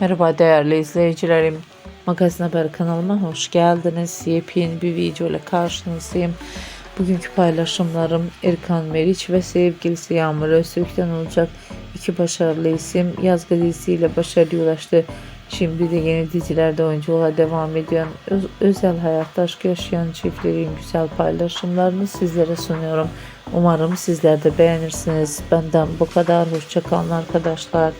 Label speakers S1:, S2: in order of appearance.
S1: Merhaba değerli izleyicilerim. Magazin Haber kanalıma hoş geldiniz. Yepyeni bir video ile karşınızdayım. Bugünkü paylaşımlarım Erkan Meriç ve sevgilisi Yağmur Öztürk'ten olacak. İki başarılı isim Yazgı dizisiyle başarıya ulaştı. Şimdi de yeni dizilerde oyunculuğa devam ediyor. Öz- özel hayatta aşk yaşayan çiftlerin güzel paylaşımlarını sizlere sunuyorum. Umarım sizler de beğenirsiniz. Benden bu kadar. Hoşçakalın arkadaşlar.